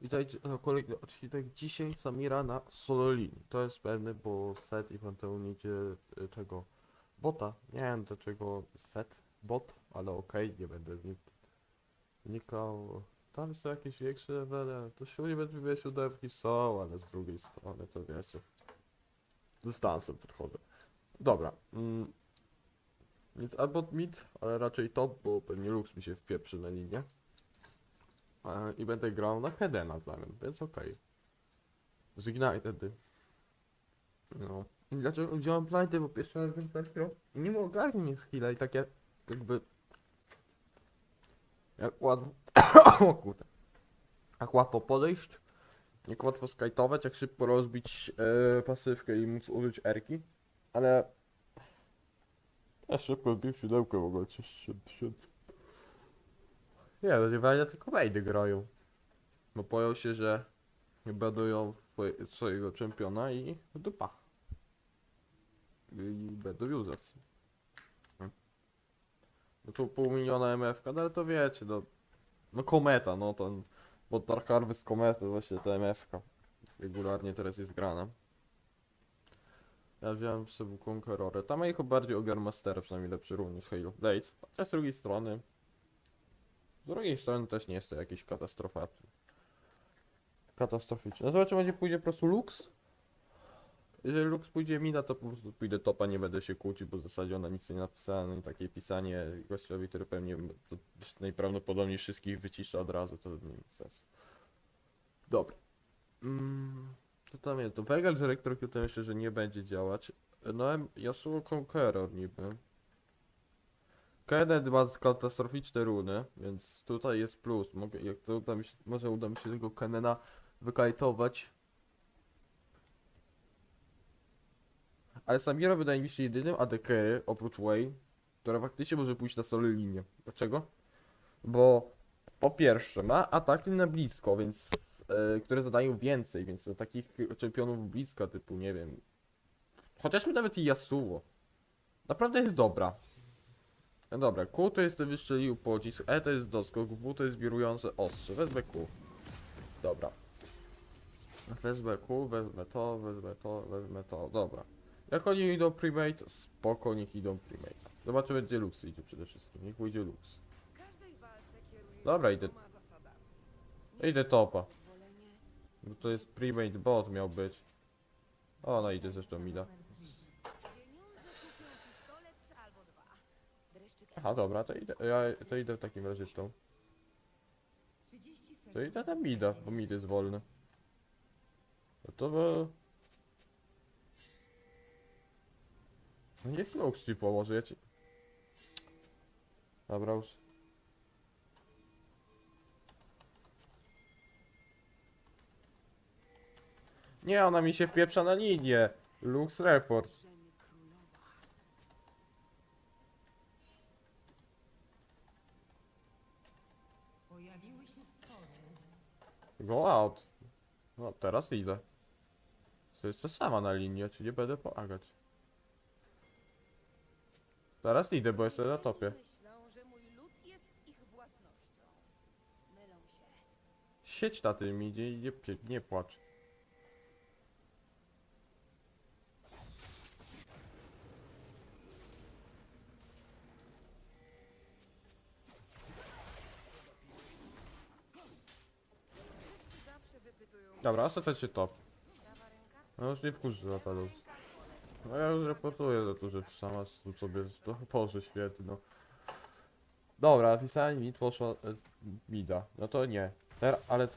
Witajcie na kolejny odcinek. Dzisiaj Samira na solo linii. To jest pewne, bo set i Panteon idzie y, tego bota. Nie wiem dlaczego set, bot, ale okej, nie będę wnik wnikał. Tam są jakieś większe levele. To się nie będę siódemki są, ale z drugiej strony to wiecie. Dystansem podchodzę. Dobra. Mm. Albo mid, ale raczej top, bo pewnie Lux mi się wpieprzy na linię. I będę grał na Hedena w zamian, więc okej. Z Ignited. No. Dlaczego wziąłem Blighty, bo pierwszy raz bym zagrał i nie mogę ogarnić skilla i takie jakby... Jak łatwo... o kurde. Jak łatwo podejść, jak łatwo skajtować, jak szybko rozbić e, pasywkę i móc użyć erki, ale... Ja szybko bił siódełkę w ogóle, 60 tysięcy. Nie, no nie tylko wejdy grają. Bo boją się, że swoje- swojego czempiona i dupa. I będą. Hmm. No tu pół miliona MFK, no ale to wiecie, no... No kometa, no to... Bo Dark Harvest komety, właśnie ta MFK. Regularnie teraz jest grana. Ja wziąłem sobie Conquerorę. Tam ich bardziej Ogar Master, przynajmniej lepszy run niż Halo Blades. Chociaż z drugiej strony... Drugiej strony też nie jest to jakiś katastrofa. Katastroficzne. Zobaczymy, będzie pójdzie po prostu Lux. Jeżeli Lux pójdzie mina, to po prostu pójdę topa, nie będę się kłócić, bo w zasadzie ona nic nie napisała, no i takie pisanie gościowi, który pewnie to najprawdopodobniej wszystkich wycisza od razu, to nie ma sensu. Dobra. Mm, to tam jest, to Vegal z Electrocutem myślę, że nie będzie działać. No, Yasuo Conqueror niby. Kenneth ma katastroficzne runy, więc tutaj jest plus. Mogę, jak to uda mi się, może uda mi się tego Kenena wykajtować. Ale Samira wydaje mi się jedynym ADK oprócz Way, która faktycznie może pójść na solo linię. Dlaczego? Bo po pierwsze ma ataki na blisko, więc e, które zadają więcej, więc do takich czempionów bliska typu, nie wiem. Chociażby nawet i Yasuo. Naprawdę jest dobra. No dobra, Q to jest ten wystrzelił pocisk, E to jest doskok, W to jest wirujące ostrze. Wezmę Q. Dobra. Wezmę Q, wezmę to, wezmę to, wezmę to. Dobra. Jak oni idą premate, spoko, niech idą premate. Zobaczymy gdzie Lux idzie przede wszystkim. Niech pójdzie Lux. Dobra, idę. Idę topa. Bo to jest premate bot miał być. O, no idę zresztą Mida. Aha, dobra, to idę, ja to idę w takim razie w tą. 30 sekund. To idę na Mida, bo Mid jest wolny. No to by... No niech Lux ci pomoże, ja ci... Dobra już. Nie, ona mi się wpieprza na linię. Lux report. Drzemie królowa. Pojawiły się stwory. Go out. No, teraz idę. To jest sama na linię, czyli będę pomagać. Teraz idę, bo jestem na topie. Myślą. Sieć na tym i nie, nie płacz. Dobra, ostatecznie ręka? No już nie wkurzy za to. No ja już reportuję za to, że sama tu sobie... To, Boże świetny, no. Dobra, napisałem mi, poszła e, mida. No to nie. Teraz, ale...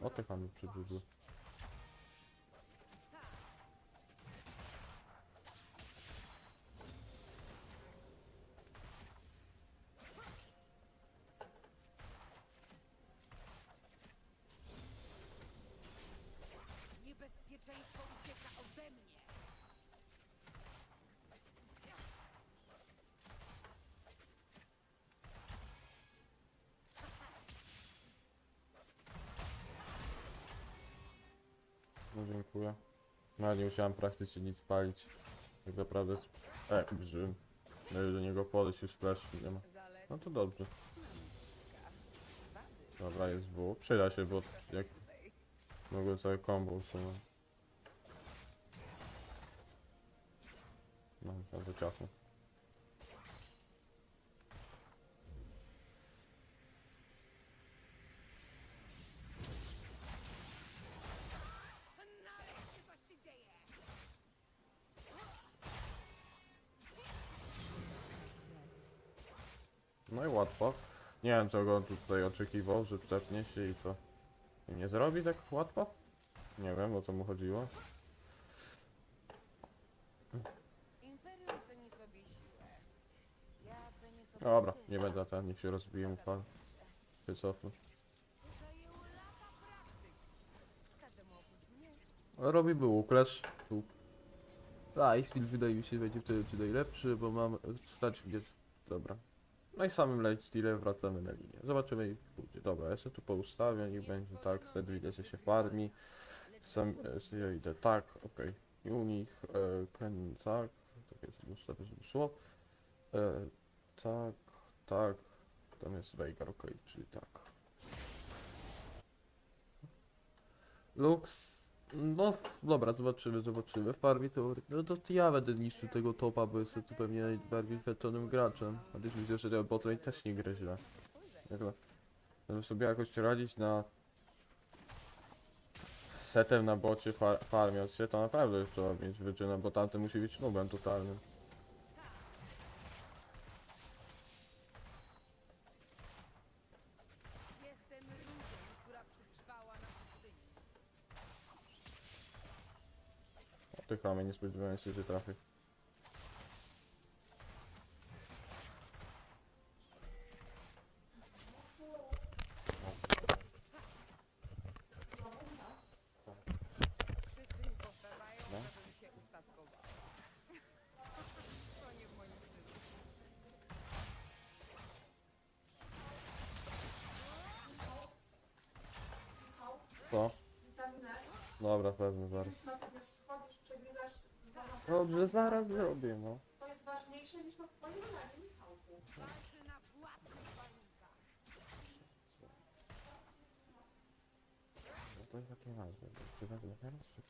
O te przybrudły. Chuja. No nie musiałem praktycznie nic palić. Tak naprawdę... E, grzym. No i do niego podejść już flash nie ma. No to dobrze. Dobra, jest W. Przyda się, bo jak mogłem sobie combo usunąć. No, bardzo ciasno. Nie wiem czego on tutaj oczekiwał, że przepnie się i co. I nie zrobi tak łatwo? Nie wiem o co mu chodziło. Dobra, nie będę ten, niech się rozbije mu fal. Się. Robi był Clash. Tu. A, i wydaje mi się będzie wtedy najlepszy, bo mam stać gdzie... Dobra. No i samym late stealem wracamy na linię. Zobaczymy jak pójdzie. Dobra, ja sobie tu poustawię, niech będzie tak, wtedy widać, że się farmi. Sam, e, ja idę tak, okej. Unik, e, Ken, tak. Tak jest, ustawię, żeby szło. E, tak, tak. Tam jest Veigar, okej, czyli tak. Lux. No dobra, zobaczymy, zobaczymy. W farmie to, no to ja będę niszczył tego topa, bo jestem tu pewnie najbardziej fetonym graczem. Też widzę, że ten botlane też nie gra źle. Jakby, sobie jakoś radzić na setem na bocie far farmiąc się, to naprawdę już trzeba mieć wyczynę, bo tamten musi być nubem totalnym. Jestem różą, która przetrwała na pustyni. O tych chamy nie spodziewałem się, że trafię. Wszyscy mi powtarzają, No. żebym się To nie w moim stylu. Co? Witaminę. Dobra, wezmę zaraz. Przegrywasz dwa. Dobrze, zaraz zrobię, no. To jest ważniejsze niż to twoje zdanie, Michałku. Walczy na własnych warunkach. No to jest takie nazwy. Czy wezmę teraz, czy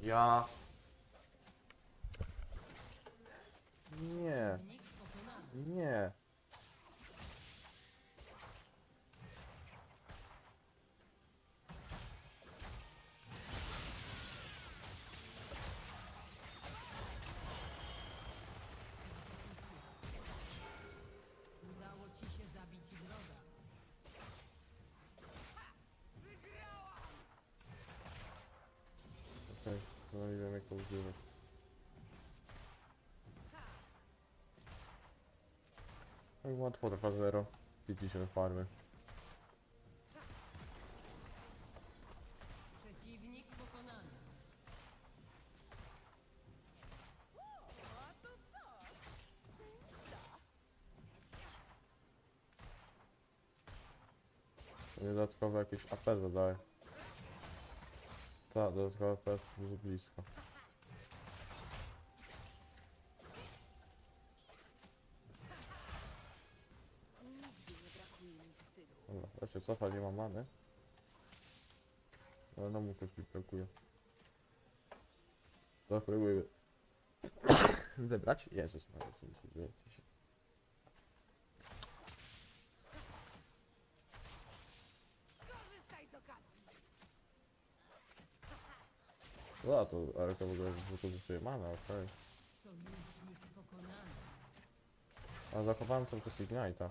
Ja... No i łatwo trwa 0. 50 farmy. Przeciwnik pokonany. To nie dodatkowe jakieś AP zadaje. Tak, dodatkowe AP jest blisko. Cofa, nie ma many. Ale no mu coś mi brakuje. To próbuję zebrać. Jezus, Maria, co mi się dzieje. No, to Arka w ogóle wykorzystuje manę, okej. Pokonany. A zachowałem cały czas Ignite'a.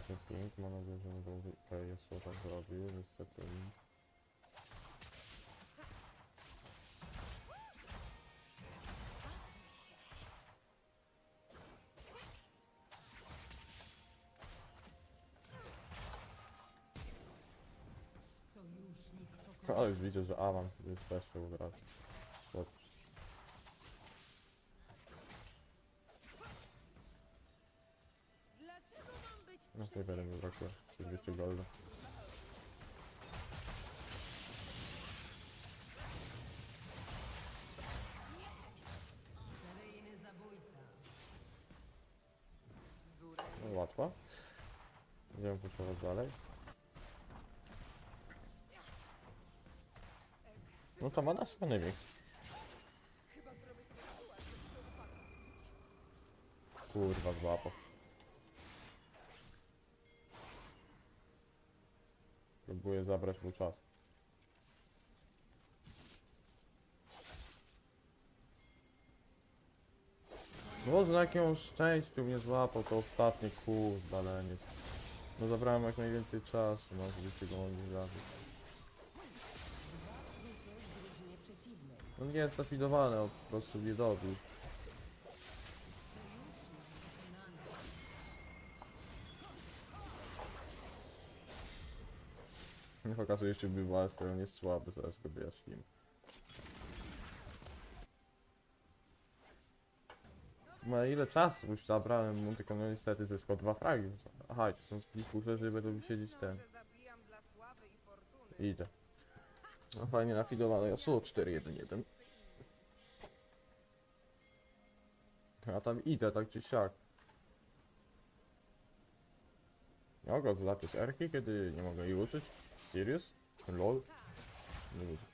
Ten ping, mam nadzieję, że będę tutaj jest co tak zrobił, niestety nie. Ale już widzę, że Awan jest jeszcze od razu. Nie będę brakuje 200 golda. No łatwo. Będziemy puszować dalej. No to ma nas enemy. Kurwa, złapał. Próbuję zabrać mu czas. No z jakim szczęściu mnie złapał to ostatni kurde leniec. No zabrałem jak najwięcej czasu, no żebyście go mogli drużynie przeciwnej. No nie jest zafidowany, on po prostu mnie dobił. Nie okazuje się, by Walster on jest słaby, zaraz go wyjaśnimy. Ma ile czasu już zabrałem mu, tylko no niestety zyskał dwa fragi. Aha, to są splifusze, że będą mi siedzieć ten. Idę. No fajnie nafidowane, Yasuo 4-1-1. Ja tam idę, tak czy siak. Mogę odznaczyć erki, kiedy nie mogę jej użyć? Serious? LOL? Nie widzę.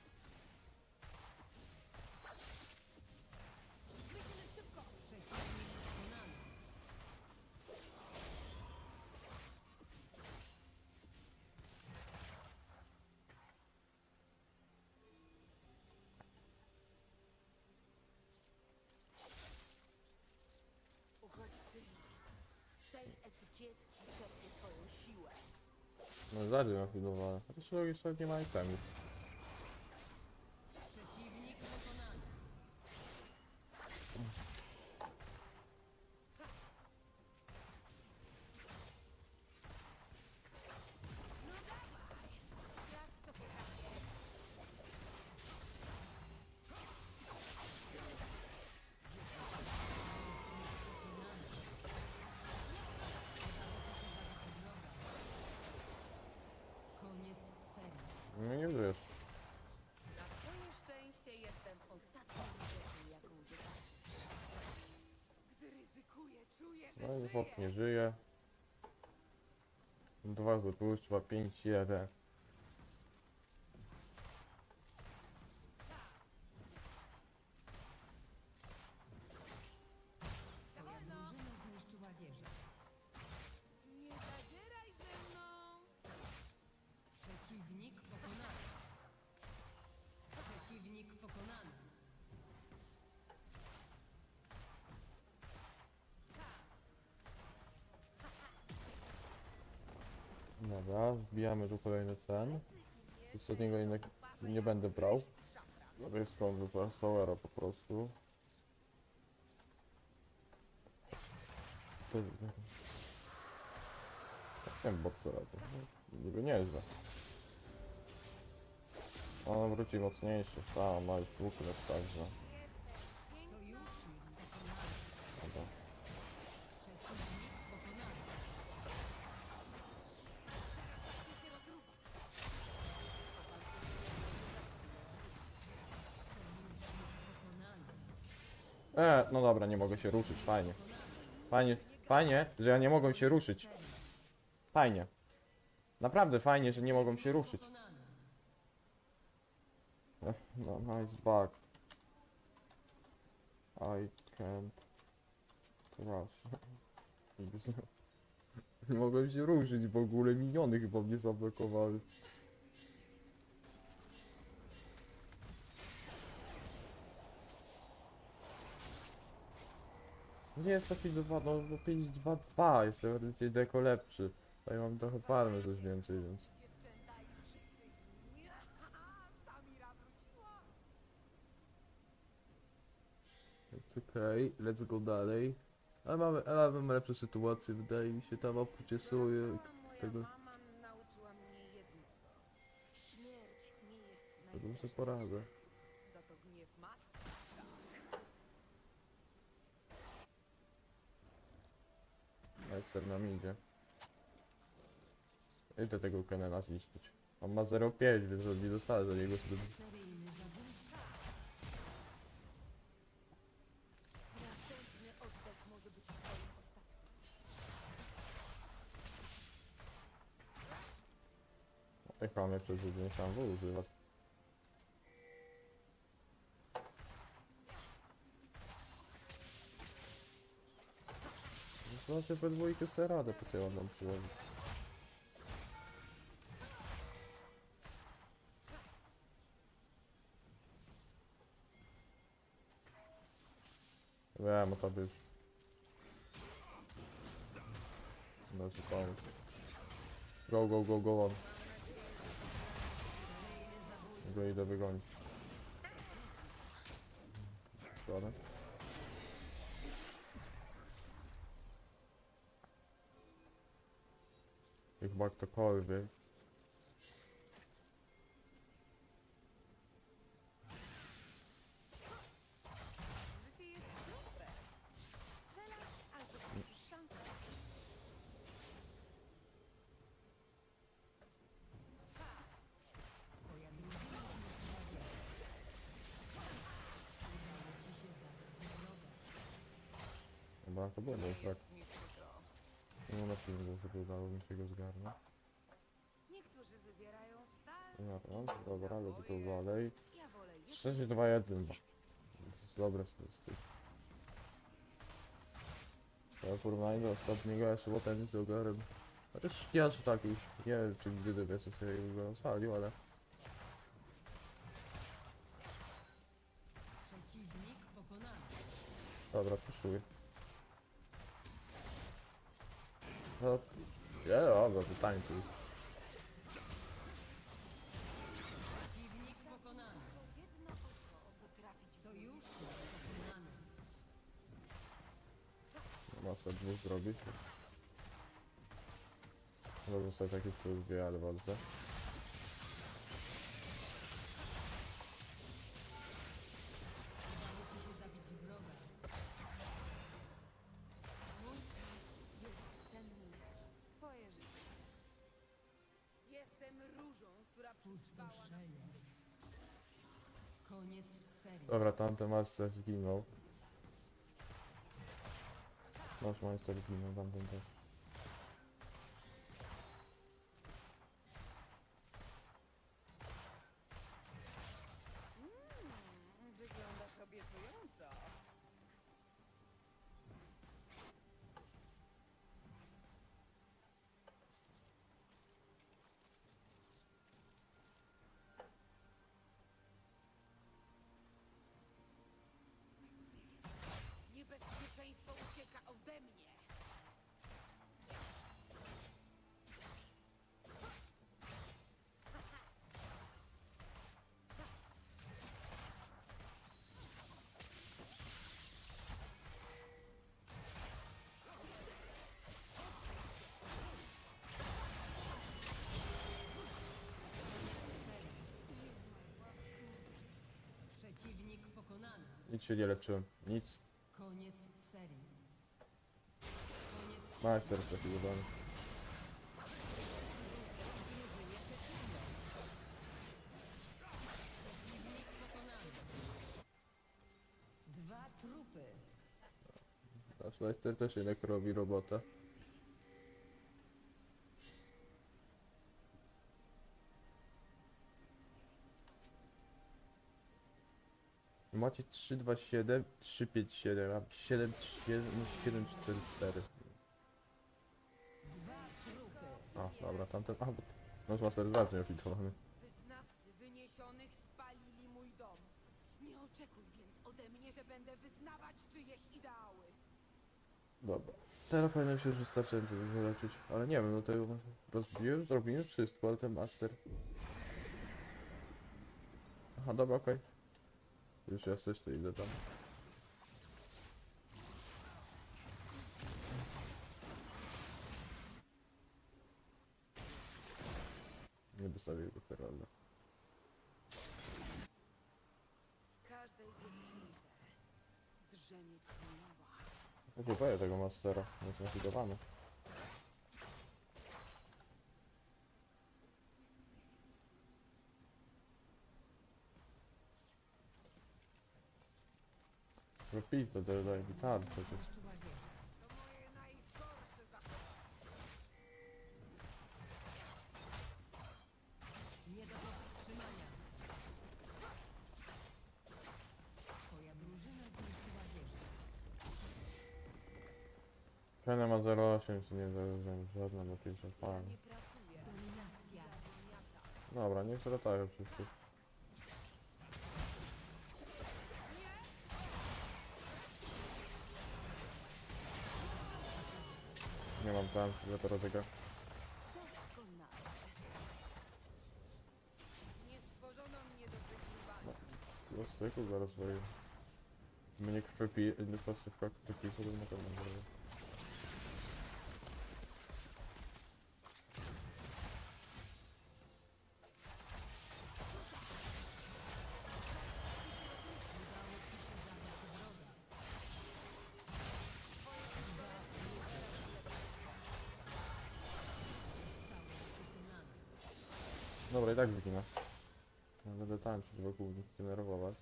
No zadzie nafidowane. Chociaż drugi sobie nie ma itemów. Przeciwnik No nie wiesz. Na twoje szczęście jestem ostatnią rzeczą, jaką. Gdy ryzykuję, czuję, że No i chłop nie żyje. Dwa zabójstwa, 5-1. Twoja Dobra, wbijamy tu kolejny ten. Ostatniego jednak nie będę brał. Jest skąd za Sowera po prostu. To jest... Wiem, boksera to. Niby nieźle. On wróci mocniejszy. Tam, ma już łuk lecz także. E, no dobra, nie mogę się ruszyć, fajnie. Fajnie, fajnie, że ja nie mogę się ruszyć. Fajnie. Naprawdę fajnie, że nie mogą się ruszyć. Eh, No, nice bug. I can't. X. Nie mogłem się ruszyć w ogóle, miniony chyba mnie zablokowały. Nie jest taki 2, no bo 5 2 2 jest teoretycznie deko lepszy. Tutaj mam trochę farmy coś więcej, więc. Więc okej, let's go dalej. Ale mamy, ale mamy lepsze sytuacje, wydaje mi się, tam oprócz suje Moja tego. jest To bym sobie poradzę. Za to gniew matki. Ester nam idzie. Idę tego Kenena zniszczyć. On ma 0,5, więc on nie dostaje za niego sobie. Twoim ostatnim. Jechałem jak przez dzień sam używać. Znaczy we dwójkę sobie radę po ja mam przyłożyć. Wiem, o tobie już. Może pomóc. Go, go, go, go on. Go idę wygonić. Składę. Zabić wroga. Chyba to było tak. No na filmie sobie udało mi się go zgarnąć. Niektórzy wybierają stal, No, no, dobra, lecę tu dalej. ja wolę jeszcze 6, 2, 1. Dobre statystyki. Ja w porównaniu do ostatniego jeszcze potem z ogarem. Chociaż nie aż tak już. Nie wiem czy gdy wiecie sobie go rozwalił, ale Przeciwnik pokonany. dobra, puszuję. No, nie, dobra, to tańczy. Jedno oko potrafić Sojusznik pokonany. Masa dwóch zrobić. Może sobie takie plus dwie, ale walce. Dobra, tamten master zginął. Nasz master zginął, tamten też. Nic się nie leczyłem. Nic. Koniec serii. Koniec Majster. Przeciwnik pokonany. Dwa trupy. Nasz też jednak robi robotę. Macie 327, 357, a 737, 744. Dwa trupy. A, dobra, tamten. A, bo nasz master dwa nie ofitowany. Wyznawcy wyniesionych spalili mój dom. Nie oczekuj więc ode mnie, że będę wyznawać czyjeś ideały. Dobra. Teraz powinien się już wystarczająco wyleczyć. Ale nie wiem, no to rozbiłem, zrobiłem wszystko, ale ten master. Aha, dobra, okej. Już jesteś, to idę tam. Nie wystawię go Heralda. W każdej dziewczynce drzemie królowa. Nie boję tego mastera, jest nafigowany. Wypij to, daj, daj gitarę przecież. Zniszczyła wieżę. To moje najgorsze zachowanie. Nie do powstrzymania. Twoja drużyna zniszczyła. Kena ma 0,8, czy nie zależy żadna do 50 Ja pan. Dominacja. Dobra, niech latają wszyscy. Nie tam, że to rozegra. Nie wygrywania. Do styku zaraz wejdę. Mnie krwi, nie pasywka krwi, co to na pewno zrobię. Wokół nich, denerwować.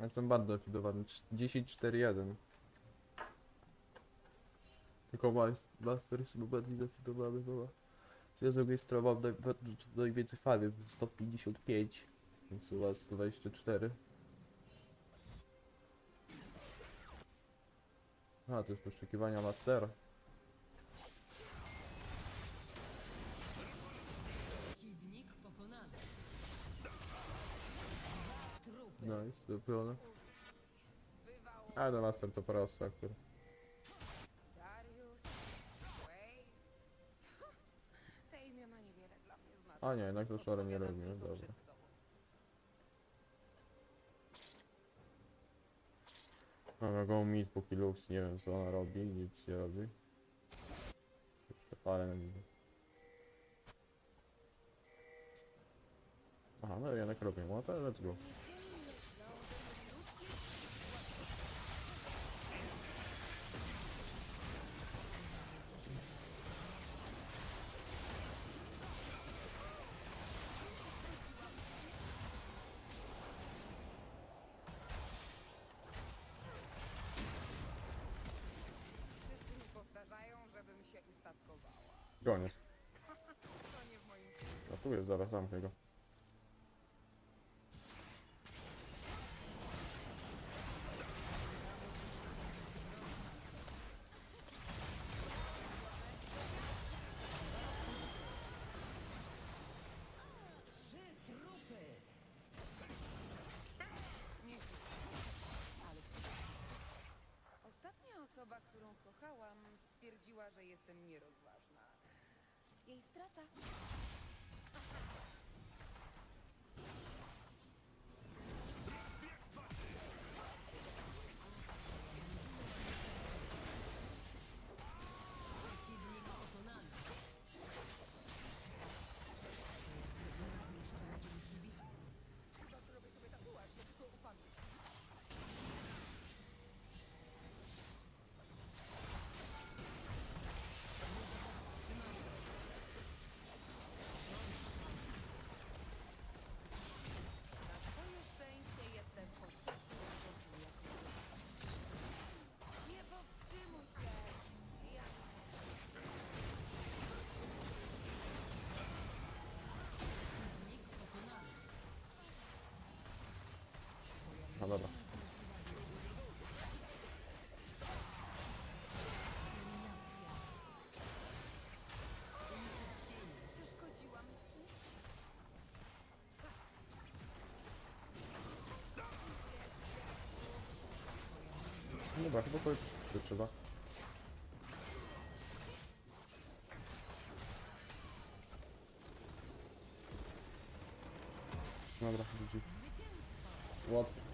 Jestem bardzo afidowany. 10-4-1. Tylko Master jest chyba bardziej zafidowany, bo ja zarejestrowałem naj, najwięcej fali, 155, więc u was 124. A, to jest poszukiwania Mastera. Dopiero. Bywał A, no Master to prosto akurat. A nie, jednak to szorem nie robimy, tylko dobra. przed sobą. Mam go mid póki Lux, nie wiem co ona robi, nic nie robi. Parę na nim. Aha, no jednak robię, no to let's go. Koniec. A tu jest, zaraz zamknę go. Trzy trupy. Nie ale Ostatnia osoba, którą kochałam, stwierdziła, że jestem nierozważna. Jej strata. Przeciwnik dobra. No dobra, chyba kogoś trzeba. Dobra, ludzi. Łatwo.